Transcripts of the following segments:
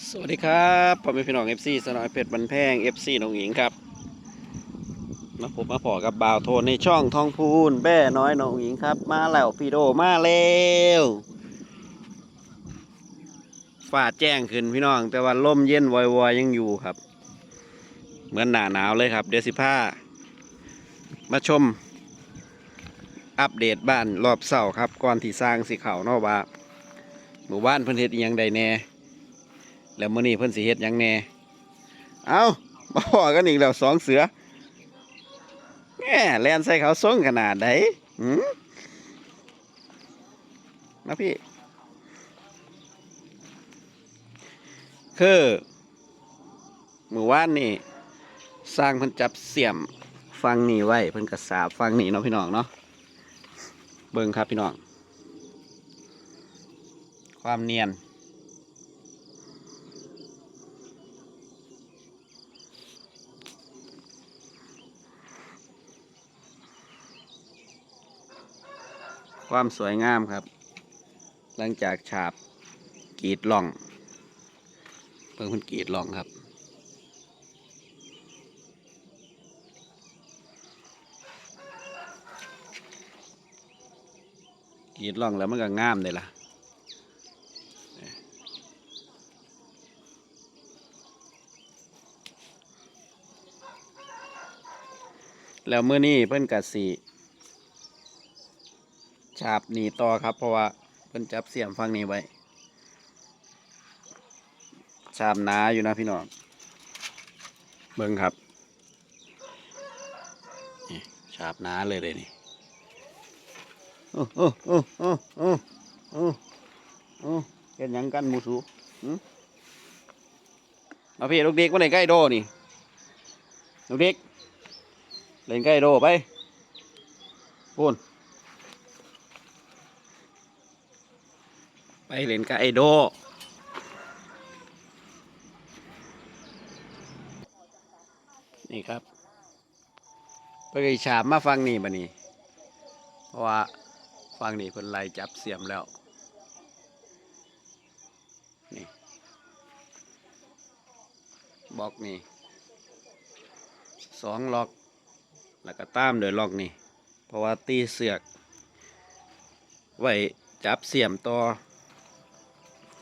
สวัสดีครับพ่อแม่พี่น้อง FC สนอยเพชรบันแพง FC น้องหญิงครับ มาพบมาพอกับบ่าวโทนในช่องทองพูนแบ่น้อยน้องหญิงครับ มาแล้วพี่โดมาแล้วฟ้าแจ้งขึ้นพี่น้อง แต่ว่าลมเย็นวอยๆยังอยู่ครับ เหมือนหนาหนาวเลยครับ เดือนสิบห้ามาชม อัปเดตบ้านรอบเสาครับก่อนที่สร้างสิเขาเนอกว่าหมู่บ้านเพิ่นเฮ็ดอิหยังใดแน่ แล้วมื้อนี้เพิ่นสิเฮ็ดหยังแน่เอามาพอกันอีกแล้วสองเสือแหมแลนใส่เขาส่งขนาดใดหืมมาพี่ คือมื้อวานนี่ สร้างเพิ่นจับเสียมฟังนี่ไว้เพิ่นกระสาบฟังนี่เนาะพี่น้องเนาะเบิ่งครับพี่น้อง ความเนียน ความสวยงามครับ หลังจากฉาบกรีดล่อง เพิ่งคุณกรีดล่องครับ กรีดล่องแล้วมันก็งามเลยล่ะแล้วเมื่อนี้เพิ่นกัสี ฉาบหนีต่อครับ เพราะว่าเพิ่นจับเสียมฟังนี้ไว้ฉาบหนาอยู่นะพี่น้องเบิ่งครับนี่ฉาบหนาเลยเลยนี่โอ้โอ้โอ้โอ้โอ้โอ้โอ้เห็นยังกันมูสูหึมาพี่ลูกเด็กมาเล่นใกล้โดนี่ลูกเด็กเล่นใกล้โดไปพูน ไป เล่นกับไอโด นี่ครับไปฉาบมาฟังนี่บะนี่เพราะว่าฟังนี่เพิ่นไล่จับเสียมแล้ว นี่บอกนี่สองล็อก แล้วก็ตามโดยล็อกนี่ เพราะว่าตีเสือก ไว้จับเสียมต่อ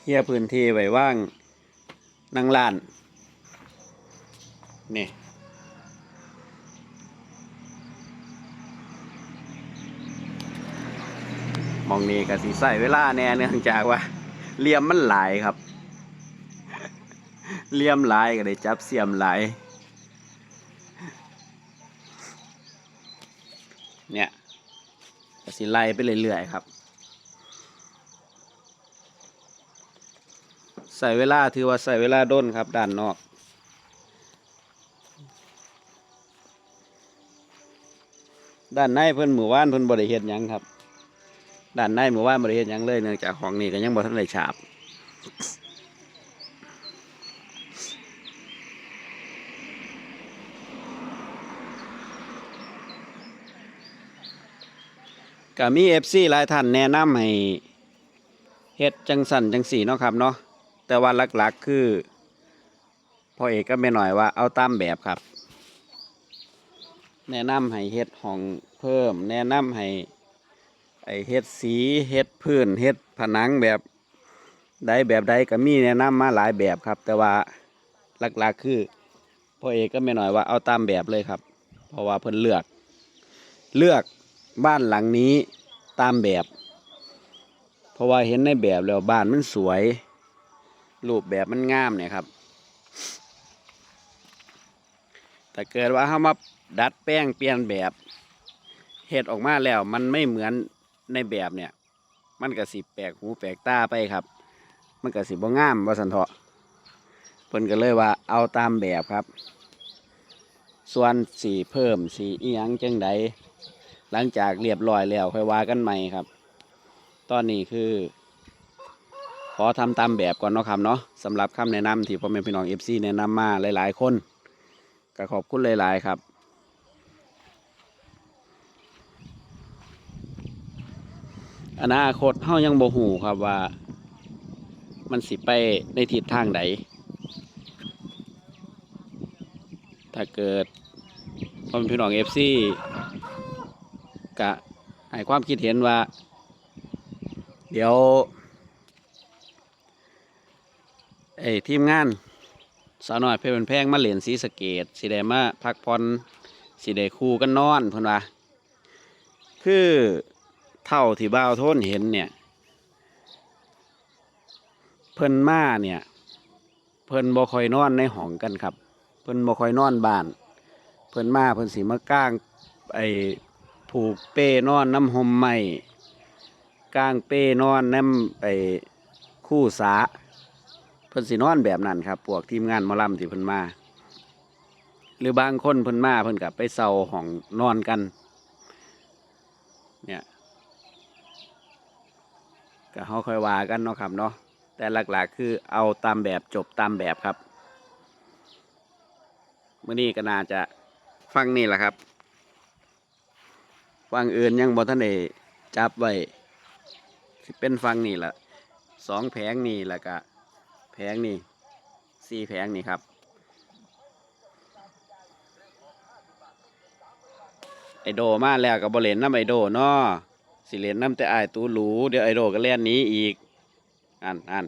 เฮียพื้นที่ไว้ว่างนั่งลาน นี่มองนี้ก็สิใส่เวลาแน่เนื่องจากว่าเลี่ยมมันหลายครับ เลี่ยมหลายก็ได้จับเสียมหลายเนี่ยก็สิไล่ไปเรื่อยๆครับ ใส่เวลาถือว่าใส่เวลาด้นครับ ด้านนอก ด้านในเพิ่นหมู่บ้านเพิ่นบริเฮ็ดหยังครับ ด้านในหมู่บ้านบริเฮ็ดหยังเลยเนื่องจากของนี่ก็ยังบ่ทันได้ฉาบก็มีเอฟซีหลายท่านแนะนำให้เฮ็ดจังสันจังสีเนาะครับเนาะ แต่ว่าหลักๆคือพ่อเอกก็ไม่หน่อยว่าเอาตามแบบครับ แนะนำให้เฮ็ดห้องเพิ่ม แนะนำให้ไอเฮ็ดสีเฮ็ดพื้นเฮ็ดผนังแบบใดแบบใดก็มีแนะนำมาหลายแบบครับ แต่ว่าหลักๆคือพ่อเอกก็ไม่หน่อยว่าเอาตามแบบเลยครับ เพราะว่าเพิ่นเลือก เลือกบ้านหลังนี้ตามแบบ เพราะว่าเห็นในแบบแล้วบ้านมันสวย รูปแบบมันงามเนี่ยครับ แต่เกิดว่าเขามาดัดแป้งเปลี่ยนแบบเห็ดออกมาแล้วมันไม่เหมือนในแบบเนี่ย มันก็สิแปลกหูแปลกตาไปครับ มันก็สิบ่งามว่าสันเถาะเพิ่นก็เลยว่าเอาตามแบบครับ ส่วนสีเพิ่มสีเอียงจังใดหลังจากเรียบร้อยแล้วค่อยว่ากันใหม่ครับ ตอนนี้คือ อทำตามแบบก่อนเนาะครับเนาะสำหรับคำแนะนำที่พ่อแม่พี่น้องเอฟซีแนะนำมาหลายๆคนก็ขอบคุณหลายๆครับอนาคตเฮายังบ่หูครับว่า มันสิไปในทิศทางใดถ้าเกิดพ่อแม่พี่น้องเอฟซีกะให้ความคิดเห็นว่า เดี๋ยว ไอ้ทีมงานสาวน้อยเพชรเป็นแพงมาเหรียญสีสเกตสีแดงมาพักผ่อนสีแดงคู่กันนอนเพิ่อนว่าคือเท่าที่บ่าวโทนเห็นเนี่ย เพิ่นมาเนี่ย เพิ่นบ่คอยนอนในห้องกันครับ เพิ่นบ่คอยนอนบ้าน เพิ่นมาเพิ่นสิมาก้างไอ้ผูกเป้นอนน้ำหอมใหม่ก้างเป้นอนน้ำไอ้คู่สา เพิ่นสินอนแบบนั้นครับพวกทีมงานมอลำที่เพิ่นมา หรือบางคนเพิ่นมาเพิ่นกับไปเซาห้องนอนกัน เนี่ยก็เขาค่อยว่ากันเนาะครับเนาะแต่หลักๆคือเอาตามแบบจบตามแบบครับเมื่อนี้ก็น่าจะฟังนี่แหละครับฟังอื่นยังบอท่านได้จับไว้เป็นฟังนี่แหละสองแผงนี่แหล้วก็ งนี่สี่แผงนี่ครับไอโดมาแล้วกับบอเลนน้ำไอโดเนาะสิเลนน้ำแต่อายตูหรูเดี๋ยวไอโดก็เล่นนี้อีกอันอัน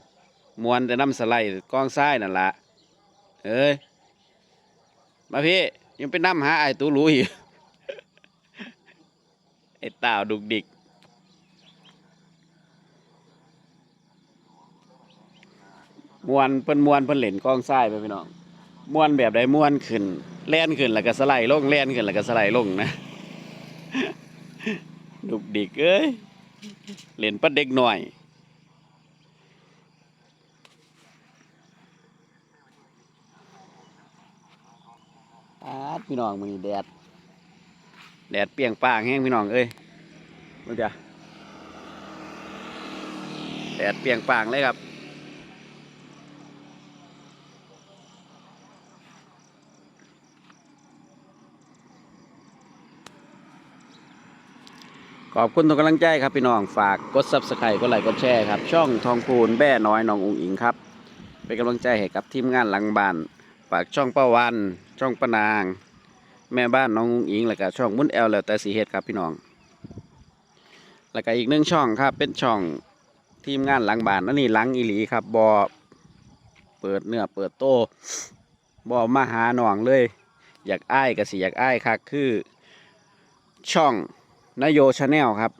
มวนแต่น้ำสไลด์กองซ้ายนั่นละเอ้ยมาพี่ยังไปน้ำหาไอตูหรู้อีกไอ้ต่าวดุกดิก มวนเพิ่นมวนเพิ่นเล่นกองซ้ายไปพี่น้องมวนแบบใดมวนขึ้นแล่นขึ้นแล้วก็สไลด์ลงแล่นขึ้นแล้วก็สไลด์ลงนะดุกดิกเอ้ยเล่นปัดเด็กหน่อยปาดพี่น้องมือนี้แดด แดดเปียงป้างแห้งพี่น้องเอ้ยมึงจ้ะแดดเปียงป้างเลยครับ ขอบคุณทุกกำลังใจครับพี่น้องฝากกด subscribe กดไลค์กดแชร์ครับ ช่องทองคูณแบ่น้อยน้องอุ๋งอิงครับ เป็นกำลังใจให้กับทีมงานหลังบ้านฝากช่องป้าวัน ช่องป้านาง แม่บ้านน้องอุ๋งอิงแล้วก็ช่องมุ้นแอลแล้วแต่สีเฮ็ดครับพี่น้อง แล้วก็อีกหนึ่งช่องครับ เป็นช่องทีมงานหลังบ้านนั่นนี่หลังอีหลีครับบอเปิดเนื้อเปิดโตบอมาหาหนองเลย อยากอ้ายก็สิอยากอ้ายครับคือช่อง นโยชาแนลครับ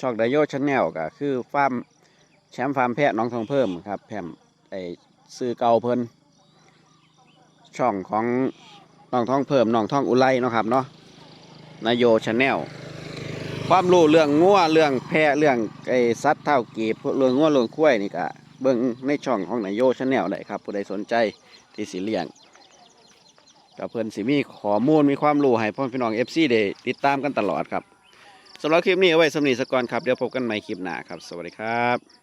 ช่องนโยชาแนลก็คือฟาร์มแชมป์ฟาร์มแพะน้องทองเพิ่มครับแพมไอซื้อเก่าเพิ่นช่องของน้องทองเพิ่มน้องทองอุไรนะครับเนาะนายโยชาแนลความรู้เรื่องงัวเรื่องแพะเรื่องไอสัตว์เท่ากีบเรื่องงัวเรื่องคุ้ยนี่ก็เบิ่งในช่องของนายโยชาแนลได้ครับผู้ใดสนใจที่สิเลี้ยง กับเพื่อนสิมีข้อมูลมีความรู้ให้พ่อพี่น้องเอฟซีได้ติดตามกันตลอดครับสำหรับคลิปนี้เอาไว้สำนีสกก่อนครับเดี๋ยวพบกันใหม่คลิปหน้าครับ สวัสดีครับ